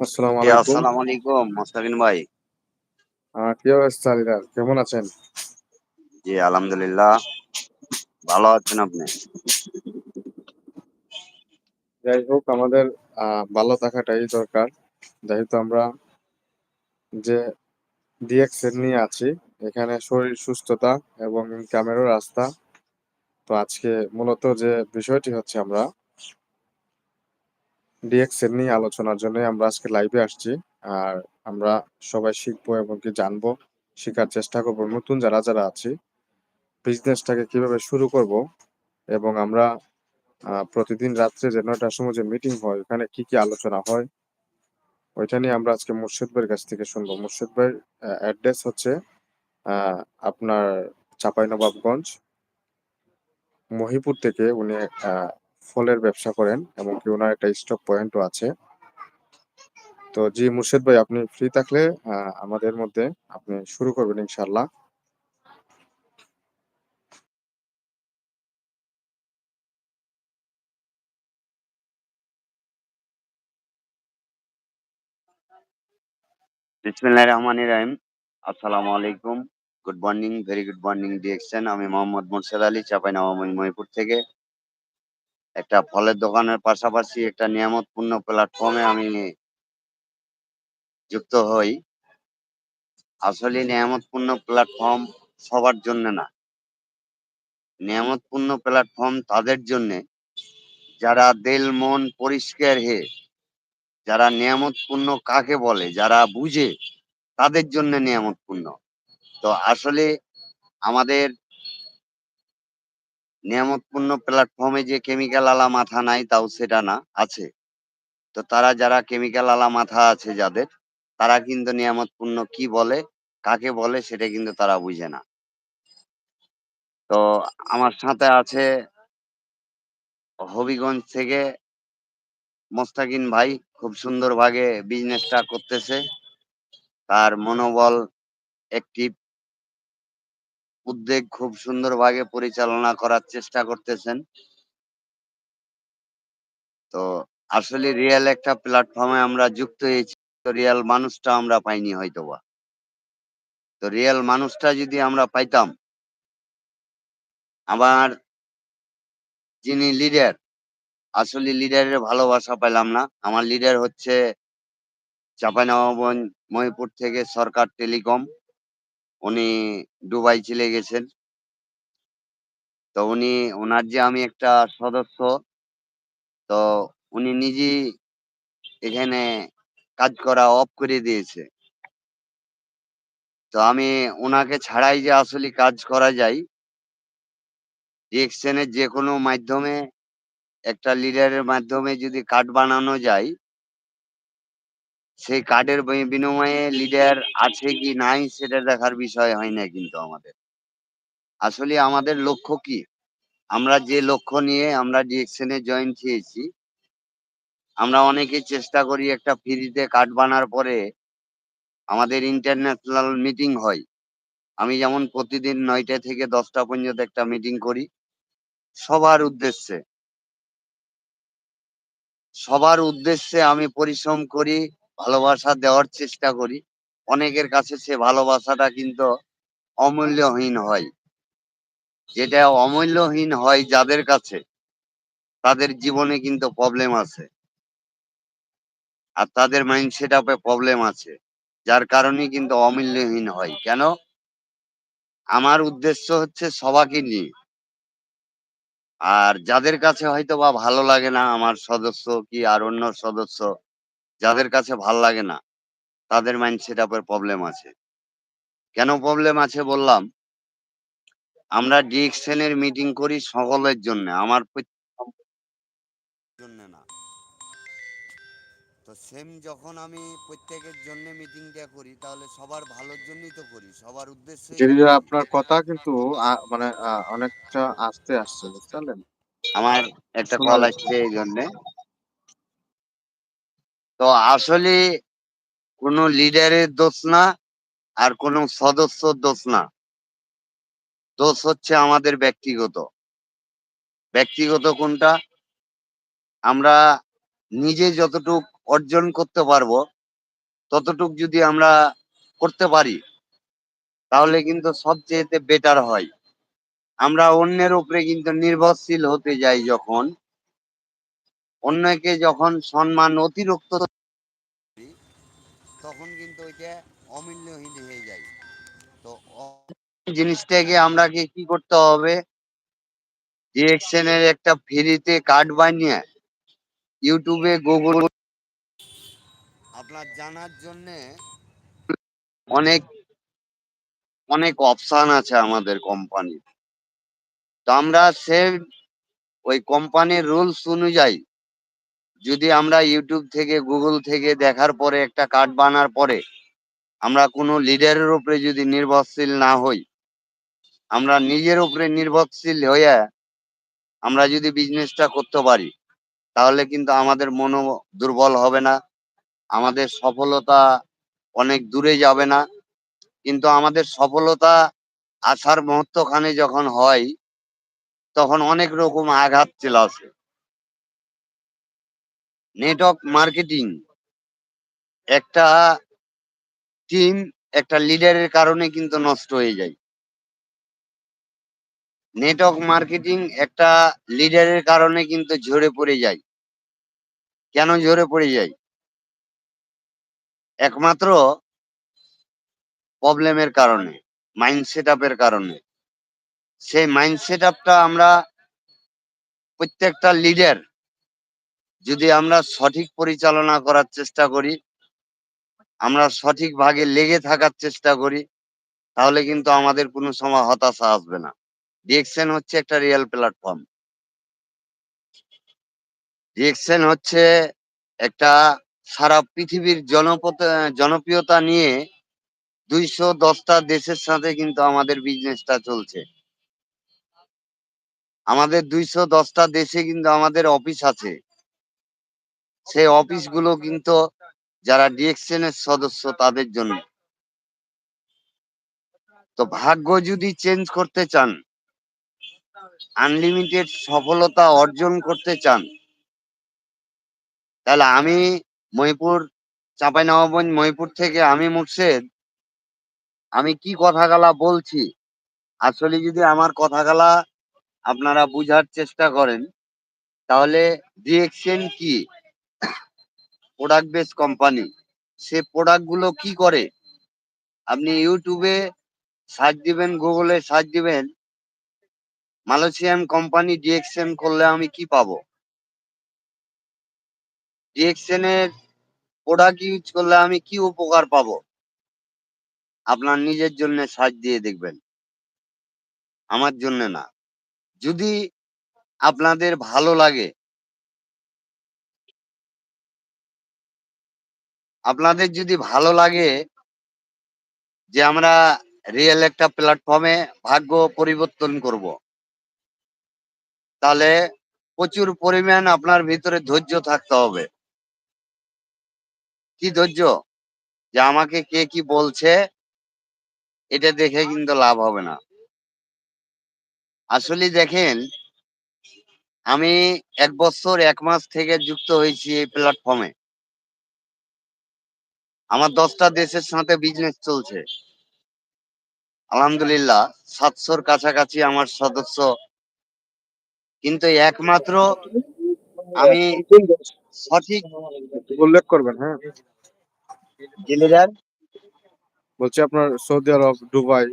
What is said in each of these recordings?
আসসালামু জি, আলাইকুম। আসসালামু আলাইকুম মোস্তাকিন ভাই। কি অবস্থা কেমন আছেন? জি, আলহামদুলিল্লাহ। ভালো আছেন আপনি? যাই হোক আমাদের ভালো থাকাটাই দরকার। যেহেতু আমরা যে নিয়ে আছি, এখানে শরীর সুস্থতা এবং ইনকামেরও রাস্তা। তো আজকে মূলত যে বিষয়টি হচ্ছে আমরা ডিএক্সএন নিয়ে আলোচনার জন্যই আমরা আজকে লাইভে আসছি। আর আমরা সবাই শিখব এবং কি জানব, শেখার চেষ্টা করব নতুন যারা, যারা আছি, বিজনেসটাকে কীভাবে শুরু করব এবং আমরা প্রতিদিন রাত্রে যে নয়টার সময় যে মিটিং হয়, ওখানে কি, কি আলোচনা হয়? ওইটা নিয়ে আমরা আজকে মুর্শিদ ভাইয়ের কাছ থেকে শুনব। মুর্শিদ ভাইয়ের অ্যাড্রেস হচ্ছে আপনার চাঁপাইনবাবগঞ্জ। মহিপুর থেকে উনি ফলের ব্যবসা করেন এবং কি উনার একটা স্টক পয়েন্টও আছে। তো জি মুর্শিদ ভাই আপনি ফ্রি থাকলে আমাদের মধ্যে আপনি শুরু করবেন ইনশাআল্লাহ। বিসমিল্লাহির রহমানির রহিম। আসসালামু আলাইকুম। Good morning, very good morning DXN. আমি মোহাম্মদ মোরশেদ আলী চাঁপাইনবাবগঞ্জ মহিপুর থেকে। একটা ফলের দোকানের পাশাপাশি একটা নিয়ামতপূর্ণ প্ল্যাটফর্মে আমি যুক্ত হই। আসলে নিয়ামতপূর্ণ প্ল্যাটফর্ম সবার জন্য না। নিয়ামতপূর্ণ প্ল্যাটফর্ম তাদের জন্যে যারা দিল, মন পরিষ্কার হে, যারা নিয়ামতপূর্ণ কাকে বলে, যারা বুঝে, তাদের জন্য নিয়ামতপূর্ণ তো আসলে আমাদের নিয়ামতপূর্ণ প্ল্যাটফর্মে যে কেমিক্যাল আলা মাথা নাই, তাও সেটা না, আছে। তো তারা যারা কেমিক্যাল আলা মাথা আছে যাদের, তারা কিন্তু নিয়ামতপূর্ণ কি বলে, কাকে বলে, সেটা কিন্তু তারা বুঝে না। তো আমার সাথে আছে হবিগঞ্জ থেকে মোস্তাকিন ভাই, খুব সুন্দরভাবে বিজনেসটা করতেছে। তার মনোবল অ্যাক্টিভ উদ্বেগ খুব সুন্দরভাবে পরিচালনা করার চেষ্টা করতেছেন। তো আসলে রিয়েল একটা প্ল্যাটফর্মে আমরা যুক্ত হয়েছি, তো রিয়েল মানুষটা আমরা পাইনি হয়তোবা। তো রিয়েল মানুষটা যদি আমরা পাইতাম, আমার যিনি লিডার, আসলে লিডারের ভালোবাসা পেলাম না। আমার লিডার হচ্ছে চাঁপাইনবাবগঞ্জ মহিপুর থেকে সরকার টেলিকম। উনি দুবাই চলে গেছেন। তো উনি ওনার যে আমি একটা সদস্য, তো উনি নিজেই এখানে কাজ করা অফ করে দিয়েছে। তো আমি ওনাকে ছাড়াই যে আসলে কাজ করা যায় ডিএক্সএনের যে কোনো মাধ্যমে, একটা লিডারের মাধ্যমে যদি কার্ড বানানো যায় সেই কার্ডের বিনিময়ে লিডার আছে কি নাই সেটা দেখার বিষয় হয় না কিন্তু আমাদের। আসলে আমাদের লক্ষ্য কি? আমরা যে লক্ষ্য নিয়ে আমরা ডিএক্সএনে জয়েন খেয়েছি আমরা অনেকে চেষ্টা করি একটা ফ্রিতে কার্ড বানার পরে আমাদের ইন্টারন্যাশনাল মিটিং হয়। আমি যেমন প্রতিদিন নয়টা থেকে দশটা পর্যন্ত একটা মিটিং করি। সবার উদ্দেশ্যে। সবার উদ্দেশ্যে আমি পরিশ্রম করি ভালোবাসা দেওয়ার চেষ্টা করি। অনেকের কাছে সে ভালোবাসাটা কিন্তু অমূল্যহীন হয়। যেটা অমূল্যহীন হয় যাদের কাছে, তাদের জীবনে কিন্তু প্রবলেম আছে। আর তাদের মাইন্ড সেট আপে প্রবলেম আছে, যার কারণে কিন্তু অমূল্যহীন হয়। কেন? আমার উদ্দেশ্য হচ্ছে সবাকে নিয়ে। আর যাদের কাছে হয়তো বা ভালো লাগে না, আমার সদস্য কি আর অন্য সদস্য যাদের কাছে ভালো লাগে না তাদের মাইন্ড সেট আপের প্রবলেম আছে। কেন প্রবলেম আছে বললাম? আমরা ডিএক্সএনের মিটিং করি সকলের জন্য আমার জন্য না। তো সেম যখন আমি প্রত্যেকের জন্য মিটিংটা করি তাহলে সবার ভালোর জন্যই তো করি সবার উদ্দেশ্যে আপনার কথা কিন্তু মানে অনেকটা আস্তে আসছে বুঝতে পারলেন? আমার একটা কল আসছে এই জন্যে। তো আসলে কোনো লিডারের দোষ না আর কোনো সদস্যর দোষ না। দোষ হচ্ছে আমাদের ব্যক্তিগত। ব্যক্তিগত কোনটা? আমরা নিজে যতটুক অর্জন করতে পারব, ততটুক যদি আমরা করতে পারি, তাহলে কিন্তু সবচেয়ে বেটার হয়। আমরা অন্যের উপরে কিন্তু নির্ভরশীল হতে যাই যখন অন্যকে যখন সম্মান অতিরিক্ত তখন কিন্তু ওইটা অমূল্যহীন হয়ে যায়। তো জিনিসটাকে আমরাকে কি করতে হবে? ডিএকশন এর একটা ফ্রিতে কার্ড বানিয়ে ইউটিউবে গুগল আপনার জানার জন্য অনেক অনেক অপশন আছে আমাদের কোম্পানি তো। আমরা সে ওই কোম্পানির রুলস অনুযায়ী যদি আমরা ইউটিউব থেকে গুগল থেকে দেখার পরে, একটা কার্ড বানার পরে আমরা কোনো লিডারের উপরে যদি নির্ভরশীল না হই, আমরা নিজের উপরে নির্ভরশীল হয়ে আমরা যদি বিজনেসটা করতে পারি, তাহলে কিন্তু আমাদের মনো দুর্বল হবে না, আমাদের সফলতা অনেক দূরে যাবে না। কিন্তু আমাদের সফলতা আসার মুহূর্তখানে যখন হয়, তখন অনেক রকম আঘাত চলে আসে। Network marketing. একটা টিম একটা লিডারের কারণে কিন্তু নষ্ট হয়ে যায়। নেটওয়ার্ক মার্কেটিং একটা লিডারের কারণে কিন্তু ঝরে পড়ে যায়। কেন ঝরে পড়ে যায়? একমাত্র প্রবলেমের কারণে মাইন্ড সেট কারণে। সেই মাইন্ড সেট আমরা প্রত্যেকটা লিডার যদি আমরা সঠিক পরিচালনা করার চেষ্টা করি, আমরা সঠিক ভাগে লেগে থাকার চেষ্টা করি, তাহলে কিন্তু আমাদের কোনো সময় হতাশা আসবে না। ডিএক্সএন হচ্ছে একটা রিয়েল প্ল্যাটফর্ম ডিএক্সএন হচ্ছে একটা সারা পৃথিবীর জনপ্রিয়তা নিয়ে দুইশো দশটা দেশের সাথে কিন্তু আমাদের বিজনেসটা চলছে। আমাদের দুইশো দশটা দেশে কিন্তু আমাদের অফিস আছে। সেই অফিসগুলো কিন্তু যারা ডিএক্সএন এর সদস্য তাদের জন্য। তো ভাগ্য যদি চেঞ্জ করতে চান আনলিমিটেড সফলতা অর্জন করতে চান, তাহলে আমি মহিপুর, চাঁপাইনবাবগঞ্জ, মহিপুর থেকে আমি মুর্শেদ, আমি কি কথাগুলা বলছি, আসলে যদি আমার কথাগুলা আপনারা বুঝার চেষ্টা করেন, তাহলে ডিএক্সএন কি? প্রোডাক্ট বেস কোম্পানি সে প্রোডাক্টগুলো কি করে? আপনি ইউটিউবে সার্চ দিবেন গুগলে সার্চ দিবেন মালয়েশিয়ান কোম্পানি ডিএক্সএন করলে আমি কি পাবো? ডিএক্সএন এর প্রোডাক্ট ইউজ করলে আমি কি উপকার পাবো? আপনার নিজের জন্য সার্চ দিয়ে দেখবেন। আমার জন্য না। যদি আপনাদের ভালো লাগে আপনাদের যদি ভালো লাগে যে আমরা রিয়েল একটা প্ল্যাটফর্মে ভাগ্য পরিবর্তন করব, তাহলে প্রচুর পরিমাণ আপনার ভিতরে ধৈর্য থাকতে হবে। কি ধৈর্য? যে আমাকে কে কি বলছে, এটা দেখে কিন্তু লাভ হবে না। আসলে দেখেন, আমি এক বছর, এক মাস থেকে যুক্ত হয়েছি এই প্ল্যাটফর্মে আমার দশটা দেশের সাথে বিজনেস চলছে। আলহামদুলিল্লাহ সাতশোর কাছাকাছি আমার সদস্য। কিন্তু একমাত্র আমি সঠিক উল্লেখ করবেন হ্যাঁ। বলছি আপনার সৌদি আরব দুবাই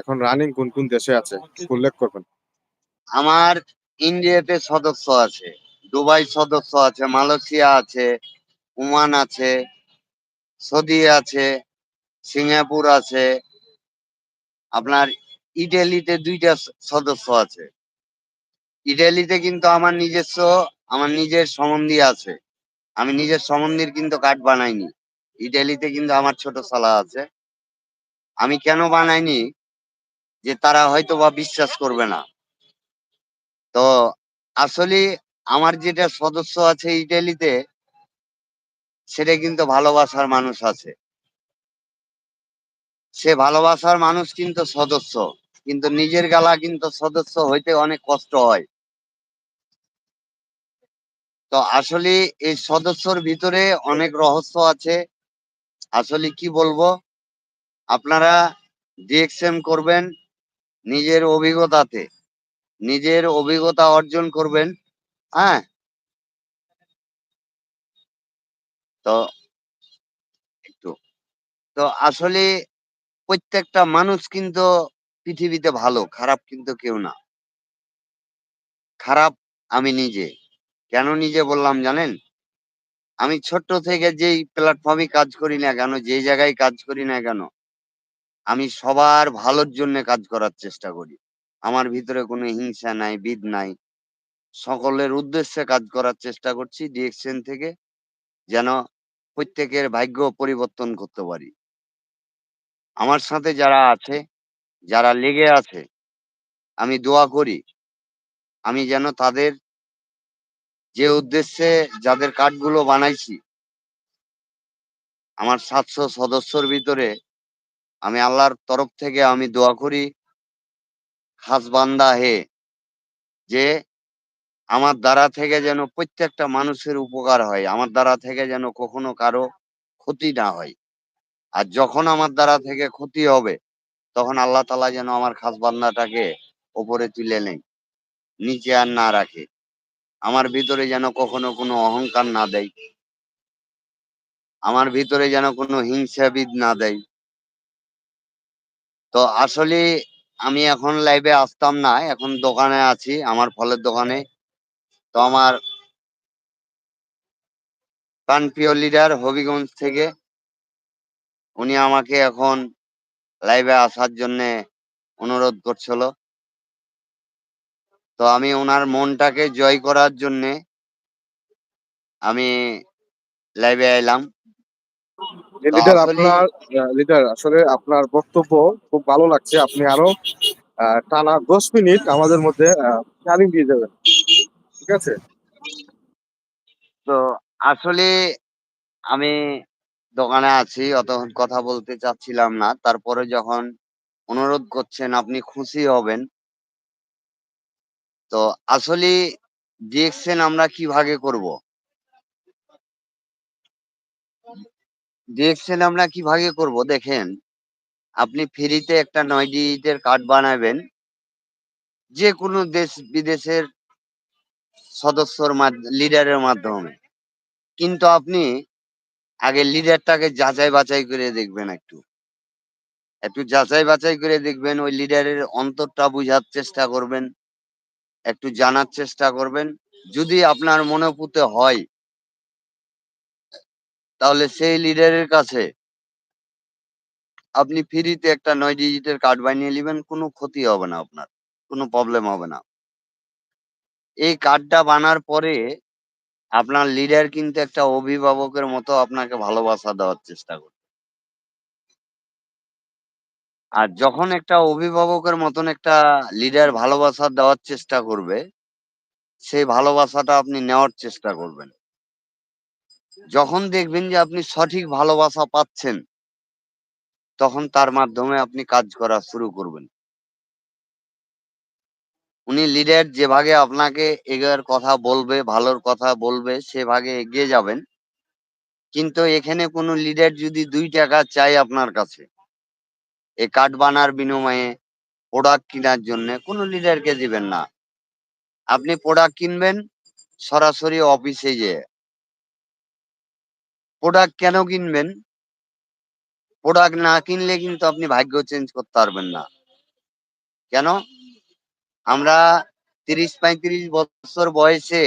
এখন রানিং কোন কোন দেশে আছে? উল্লেখ করবেন। আমার ইন্ডিয়াতে সদস্য আছে দুবাই সদস্য আছে মালয়েশিয়া আছে ওমান আছে। সৌদি আছে, সিঙ্গাপুর আছে, আপনার ইটালিতে দুইটা সদস্য আছে। ইটালিতে কিন্তু আমার নিজস্ব, আমার নিজের সম্বন্ধী আছে। আমি নিজের সম্বন্ধীর কিন্তু কার্ড বানাইনি। ইটালিতে কিন্তু আমার ছোট সালা আছে। আমি কেন বানাইনি? যে তারা হয়তো বা বিশ্বাস করবে না। তো আসলে আমার যেটা সদস্য আছে ইটালিতে সেটা কিন্তু ভালোবাসার মানুষ আছে। সে ভালোবাসার মানুষ কিন্তু সদস্য, কিন্তু নিজের গালা কিন্তু সদস্য হইতে অনেক কষ্ট হয়। তো আসলে এই সদস্যর ভিতরে অনেক রহস্য আছে। আসলে কি বলব? আপনারা ডিএক্সএম করবেন নিজের অভিজ্ঞতাতে, নিজের অভিজ্ঞতা অর্জন করবেন হ্যাঁ? তো একটু। তো আসলে প্রত্যেকটা মানুষ কিন্তু পৃথিবীতে ভালো, খারাপ কিন্তু কেউ না। খারাপ আমি নিজে। কেন নিজে বললাম জানেন? আমি ছোট্ট থেকে যেই প্ল্যাটফর্মে কাজ করি না কেন, যেই জায়গায় কাজ করি না কেন, আমি সবার ভালোর জন্য কাজ করার চেষ্টা করি। আমার ভিতরে কোনো হিংসা নাই, বিদ নাই। সকলের উদ্দেশ্যে কাজ করার চেষ্টা করছি ডিএক্সএন থেকে, যেন প্রত্যেকের ভাগ্য পরিবর্তন করতে পারি। আমার সাথে যারা আছে, যারা লেগে আছে, আমি দোয়া করি। আমি যেন তাদের যে উদ্দেশ্যে যাদের কার্ডগুলো বানাইছি, আমার সাতশো সদস্যর ভিতরে আমি আল্লাহর তরফ থেকে আমি দোয়া করি, খাস বান্দা হে, যে আমার দ্বারা থেকে যেন প্রত্যেকটা মানুষের উপকার হয়, আমার দ্বারা থেকে যেন কখনো কারও ক্ষতি না হয়। আর যখন আমার দ্বারা থেকে ক্ষতি হবে, তখন আল্লাহ তালা যেন আমার খাস বান্দাটাকে ওপরে তুলে নেই নিচে আর না রাখে। আমার ভিতরে যেন কখনো কোনো অহংকার না দেয়। আমার ভিতরে যেন কোনো হিংসাবিদ না দেয়। তো আসলে আমি এখন লাইভে আসতাম না, এখন দোকানে আছি, আমার ফলের দোকানে। তো আমার প্রাণপ্রিয় লিডার হবিগঞ্জ থেকে উনি আমাকে এখন লাইভে আসার জন্য অনুরোধ করছিল। তো আমি ওনার মনটাকে জয় করার জন্য আমি লাইভে এলাম। লিডার আসলে- আপনার লিডার আসলে আপনার বক্তব্য খুব ভালো লাগছে। আপনি আরও টানা দশ মিনিট আমাদের মধ্যে দিয়ে দেবেন ঠিক আছে? তো আসলে আমি দোকানে আছি, অতক্ষণ কথা বলতে চাচ্ছিলাম না। তারপরে যখন অনুরোধ করছেন, আপনি খুশি হবেন। তো আসলে ডিএক্সএন আমরা কি ভাগে করব? ডিএক্সএন আমরা কি ভাগে করব? দেখেন, আপনি ফ্রিতে একটা নয় ডিজিটের কার্ড বানাবেন। যে কোনো দেশ বিদেশের সদস্যর লিডারের মাধ্যমে। কিন্তু আপনি আগে লিডারটাকে যাচাই বাছাই করে দেখবেন একটু। একটু যাচাই বাছাই করে দেখবেন, ওই লিডারের অন্তরটা বুঝার চেষ্টা করবেন। একটু জানার চেষ্টা করবেন। যদি আপনার মনে পুতে হয়, তাহলে সেই লিডারের কাছে আপনি ফ্রিতে একটা নয় ডিজিটের কার্ড বানিয়ে নেবেন। কোনো ক্ষতি হবে না আপনার। কোনো প্রবলেম হবে না। এই কার্ডটা বানার পরে আপনার লিডার কিন্তু একটা অভিভাবকের মতো আপনাকে ভালোবাসা দেওয়ার চেষ্টা করবে। আর যখন একটা অভিভাবকের মতন একটা লিডার ভালোবাসা দেওয়ার চেষ্টা করবে, সেই ভালোবাসাটা আপনি নেওয়ার চেষ্টা করবেন। যখন দেখবেন যে আপনি সঠিক ভালোবাসা পাচ্ছেন, তখন তার মাধ্যমে আপনি কাজ করা শুরু করবেন। উনি লিডার যে ভাগে আপনাকে এগোর কথা বলবে, ভালোর কথা বলবে, সে ভাগে এগিয়ে যাবেন। কিন্তু এখানে কোনো লিডার যদি দুই টাকা চাই আপনার কাছে এই কার্ড বানার বিনিময়ে প্রোডাক্ট কেনার জন্য, কোনো লিডারকে দিবেন না। আপনি প্রোডাক্ট কিনবেন, সরাসরি অফিসে যেয়ে। প্রোডাক্ট কেন কিনবেন? প্রোডাক্ট না কিনলে কিন্তু আপনি ভাগ্য চেঞ্জ করতে পারবেন না। কেন? আমরা তিরিশ পঁয়ত্রিশ বছর বয়সে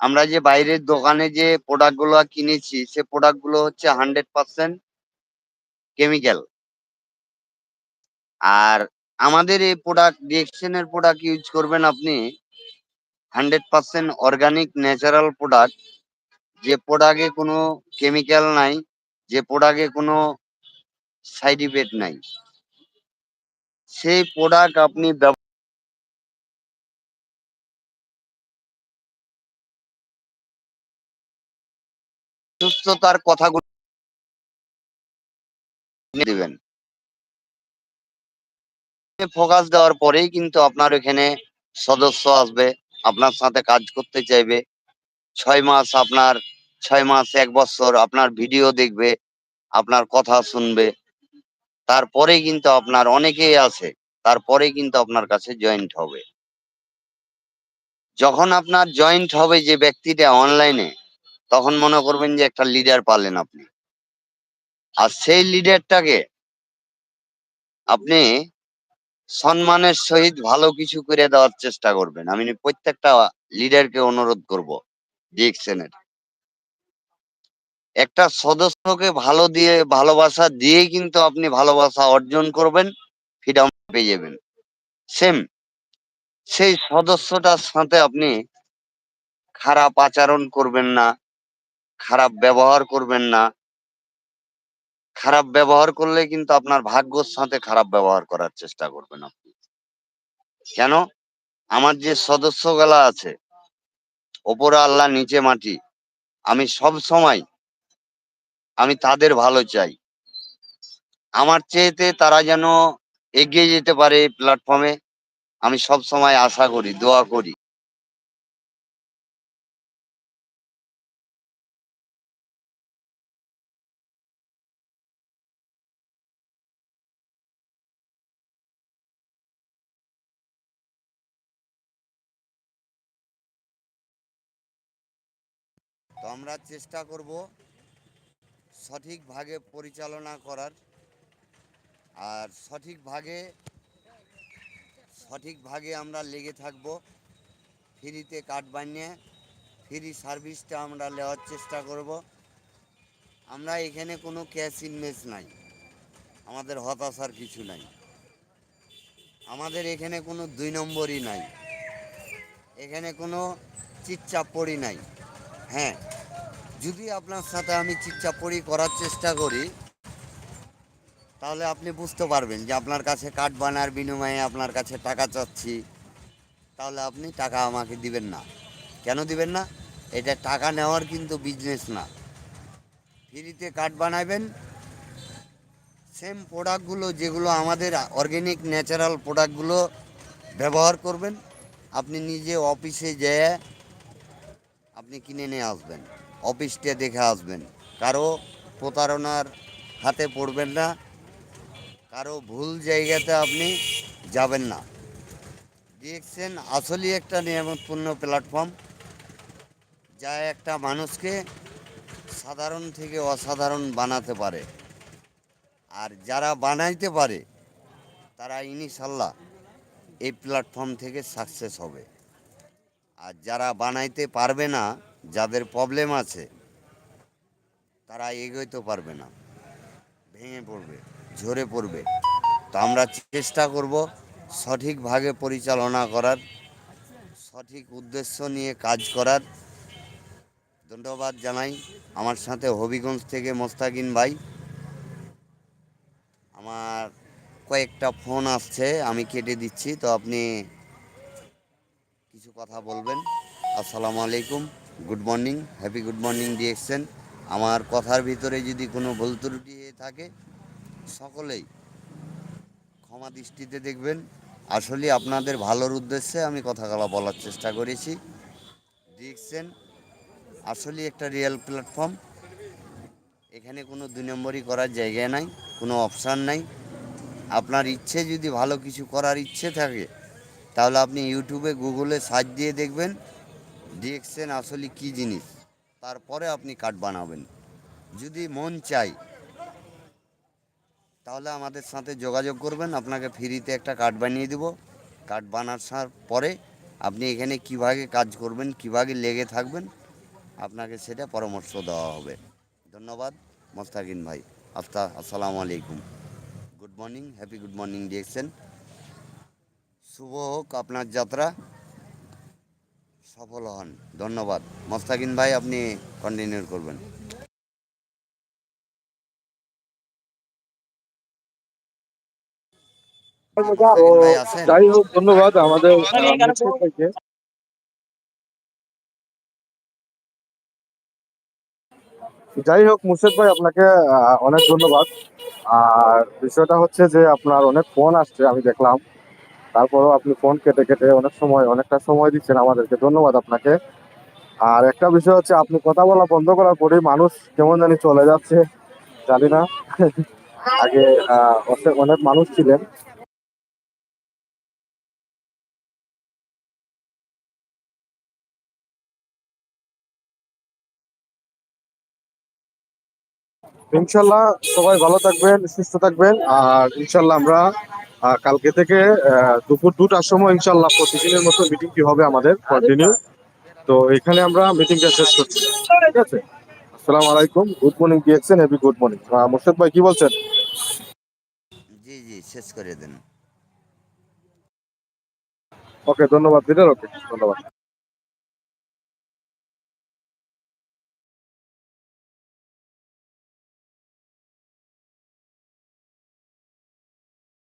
আমরা যে বাইরের দোকানে যে প্রোডাক্টগুলো কিনেছি, সে প্রোডাক্টগুলো হচ্ছে হান্ড্রেড পার্সেন্ট কেমিক্যাল আর আমাদের এই প্রোডাক্ট ডিএক্সএনের প্রোডাক্ট ইউজ করবেন আপনি hundred percent organic natural product যে প্রোডাক্টে কোনো কেমিক্যাল নাই, যে প্রোডাক্টে কোনো সাইড ইফেক্ট নাই। সেই প্রোডাক্ট আপনি সুস্থতার কথাগুলো দিবেন। ফোকাস দেওয়ার পরেই কিন্তু আপনার এখানে সদস্য আসবে, আপনার সাথে কাজ করতে চাইবে। ছয় মাস আপনার, ছয় মাস, এক বছর আপনার ভিডিও দেখবে, আপনার কথা শুনবে। তারপরে কিন্তু আপনার অনেকেই আছে, তারপরে কিন্তু আপনার কাছে জয়েন্ট হবে। যখন আপনার জয়েন্ট হবে যে ব্যক্তিটা অনলাইনে তখন মনে করবেন যে একটা লিডার পালেন আপনি। আর সেই লিডারটাকে আপনি সম্মানের সহিত ভালো কিছু করে দেওয়ার চেষ্টা করবেন। আমি প্রত্যেকটা লিডারকে অনুরোধ করব ডিএকশনের একটা সদস্যকে ভালো দিয়ে, ভালোবাসা দিয়ে কিন্তু আপনি ভালোবাসা অর্জন করবেন ফ্রিডম পেয়ে যাবেন। সেম সেই সদস্যটার সাথে আপনি খারাপ আচরণ করবেন না, খারাপ ব্যবহার করবেন না। খারাপ ব্যবহার করলে কিন্তু আপনার ভাগ্যর সাথে খারাপ ব্যবহার করার চেষ্টা করবেন আপনি। কেন? আমার যে সদস্যগুলা আছে, ওপরে আল্লাহ, নিচে মাটি, আমি সব সময় আমি তাদের ভালো চাই। আমার চেয়েতে তারা যেন এগিয়ে যেতে পারে প্ল্যাটফর্মে আমি সব সময় আশা করি, দোয়া করি। তো আমরা চেষ্টা করব সঠিক ভাগে পরিচালনা করার আর সঠিক ভাগে সঠিক ভাগে আমরা লেগে থাকব। ফ্রিতে কাঠ বানিয়ে, ফ্রি সার্ভিসটা আমরা নেওয়ার চেষ্টা করব। আমরা এখানে কোনো ক্যাশ ইনভেস্ট নাই। আমাদের হতাশার কিছু নাই। আমাদের এখানে কোনো দুই নম্বরই নাই। এখানে কোনো চিচ্চাপড়ি নাই। হ্যাঁ। যদি আপনার সাথে আমি চিচ্চাপড়ি করার চেষ্টা করি, তাহলে আপনি বুঝতে পারবেন যে আপনার কাছে কার্ড বানার বিনিময়ে আপনার কাছে টাকা চাচ্ছি, তাহলে আপনি টাকা আমাকে দিবেন না। কেন দিবেন না? এটা টাকা নেওয়ার কিন্তু বিজনেস না। ফ্রিতে কার্ড বানাবেন সেম প্রোডাক্টগুলো যেগুলো আমাদের অর্গ্যানিক ন্যাচারাল প্রোডাক্টগুলো ব্যবহার করবেন, আপনি নিজে অফিসে যেয়ে আপনি কিনে নিয়ে আসবেন। অফিসটা দেখে আসবেন। কারও প্রতারণার হাতে পড়বেন না, কারও ভুল জায়গাতে আপনি যাবেন না। ডিএক্সএন আসলেই একটা নিয়ামতপূর্ণ প্ল্যাটফর্ম, যা একটা মানুষকে সাধারণ থেকে অসাধারণ বানাতে পারে। আর যারা বানাইতে পারে, তারা ইনশাল্লাহ এই প্ল্যাটফর্ম থেকে সাকসেস হবে। আর যারা বানাইতে পারবে না যাদের প্রবলেম আছে, তারা এগোইতে পারবে না। ভেঙে পড়বে, ঝরে পড়বে। তো আমরা চেষ্টা করব সঠিকভাবে পরিচালনা করার, সঠিক উদ্দেশ্য নিয়ে কাজ করার। ধন্যবাদ জানাই আমার সাথে হবিগঞ্জ থেকে মোস্তাকিন ভাই। আমার কয়েকটা ফোন আসছে, আমি কেটে দিচ্ছি। তো আপনি কিছু কথা বলবেন। আসসালামু আলাইকুম। Good morning, happy good morning DXN আমার কথার ভিতরে যদি কোনো ভুল ত্রুটি থাকে, সকলেই ক্ষমা দৃষ্টিতে দেখবেন। আসলে আপনাদের ভালোর উদ্দেশ্যে আমি কথাগুলো বলার চেষ্টা করেছি। ডিএক্সেন আসলে একটা রিয়েল প্ল্যাটফর্ম এখানে কোনো দুই নম্বরই করার জায়গা নাই, কোনো অপশান নাই। আপনার ইচ্ছে যদি ভালো কিছু করার ইচ্ছে থাকে, তাহলে আপনি ইউটিউবে গুগলে সার্চ দিয়ে দেখবেন। ডিএক্সেন আসলে কি জিনিস? তারপরে আপনি কার্ড বানাবেন। যদি মন চাই তাহলে আমাদের সাথে যোগাযোগ করবেন। আপনাকে ফ্রিতে একটা কার্ড বানিয়ে দেব। কার্ড বানার পরে আপনি এখানে কীভাবে কাজ করবেন, কীভাবে লেগে থাকবেন, আপনাকে সেটা পরামর্শ দেওয়া হবে। ধন্যবাদ, মোস্তাকিন ভাই। আফতা, আসসালামু আলাইকুম। Good morning, happy good morning DXN শুভ হোক আপনার যাত্রা। সফল হন। ধন্যবাদ। মোস্তাকিন ভাই আপনি কন্টিনিউ করবেন। যাই হোক ধন্যবাদ আমাদের। যাই হোক মুর্শিদ ভাই আপনাকে অনেক ধন্যবাদ। আর বিষয়টা হচ্ছে যে আপনার অনেক ফোন আসছে আমি দেখলাম। তারপরেও আপনি ফোন কেটে কেটে অনেক সময় অনেকটা সময় দিচ্ছেন আমাদেরকে। ধন্যবাদ আপনাকে। আর একটা বিষয় হচ্ছে আপনি কথা বলা বন্ধ করার পরে মানুষ কেমন জানি চলে যাচ্ছে জানি না। আগে অনেক- মানুষ ছিলেন। ইনশাল্লাহ সবাই ভালো থাকবেন সুস্থ থাকবেন। আর ইনশাল্লাহ আমরা কালকে থেকে দুপুর দুটার সময় ইনশাল্লাহ প্রতিদিনের মতো মিটিংটি হবে আমাদের কন্টিনিউ তো এখানে আমরা মিটিংটা শেষ করছি। ঠিক আছে? আসসালাম আলাইকুম। গুড মর্নিং দিয়েছেন হ্যাপি গুড মর্নিং মোর্শেদ ভাই কি বলছেন? জি জি শেষ করে দেন। ওকে ধন্যবাদ দিলেন ওকে ধন্যবাদ।